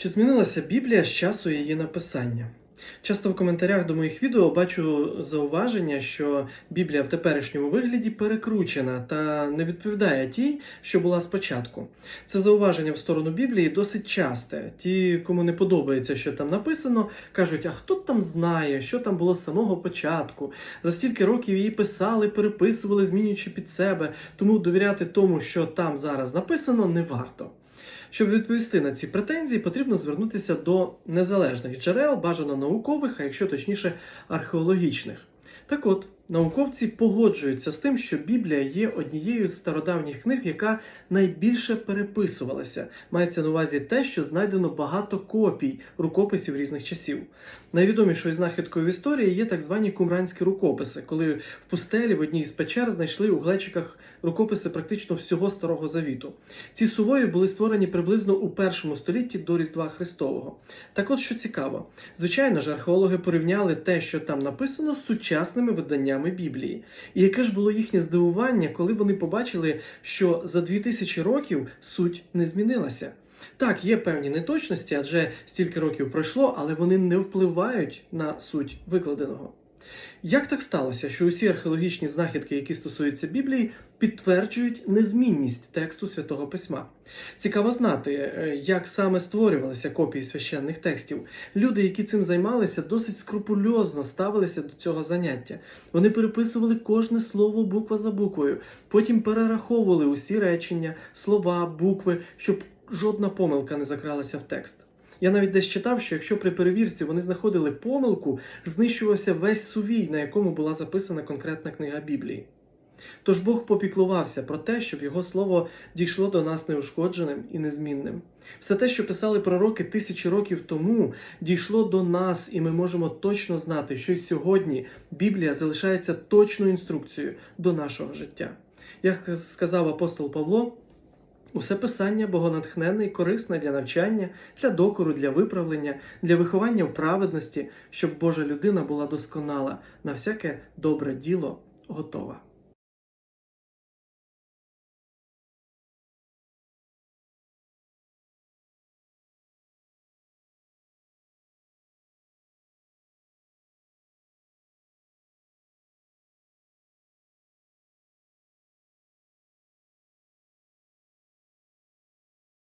Чи змінилася Біблія з часу її написання? Часто в коментарях до моїх відео бачу зауваження, що Біблія в теперішньому вигляді перекручена та не відповідає тій, що була спочатку. Це зауваження в сторону Біблії досить часте. Ті, кому не подобається, що там написано, кажуть: а хто там знає, що там було з самого початку? За стільки років її писали, переписували, змінюючи під себе, тому довіряти тому, що там зараз написано, не варто. Щоб відповісти на ці претензії, потрібно звернутися до незалежних джерел, бажано наукових, а якщо точніше, археологічних. Так от, науковці погоджуються з тим, що Біблія є однією з стародавніх книг, яка найбільше переписувалася. Мається на увазі те, що знайдено багато копій рукописів різних часів. Найвідомішою знахідкою в історії є так звані кумранські рукописи, коли в пустелі в одній з печер знайшли у глечиках рукописи практично всього старого завіту. Ці сувої були створені приблизно у першому столітті до Різдва Христового. Так от що цікаво, звичайно ж, археологи порівняли те, що там написано, з сучасними виданнями Біблії. І яке ж було їхнє здивування, коли вони побачили, що за 2000 років суть не змінилася. Так, є певні неточності, адже стільки років пройшло, але вони не впливають на суть викладеного. Як так сталося, що усі археологічні знахідки, які стосуються Біблії, підтверджують незмінність тексту святого письма? Цікаво знати, е, як саме створювалися копії священних текстів. Люди, які цим займалися, досить скрупульозно ставилися до цього заняття. Вони переписували кожне слово буква за буквою, потім перераховували усі речення, слова, букви, щоб жодна помилка не закралася в текст. Я навіть десь читав, що якщо при перевірці вони знаходили помилку, знищувався весь сувій, на якому була записана конкретна книга Біблії. Тож Бог попіклувався про те, щоб його слово дійшло до нас неушкодженим і незмінним. Все те, що писали пророки тисячі років тому, дійшло до нас, і ми можемо точно знати, що й сьогодні Біблія залишається точною інструкцією до нашого життя. Як сказав апостол Павло, Усе писання богонатхненне і корисне для навчання, для докору, для виправлення, для виховання в праведності, щоб Божа людина була досконала, на всяке добре діло готова.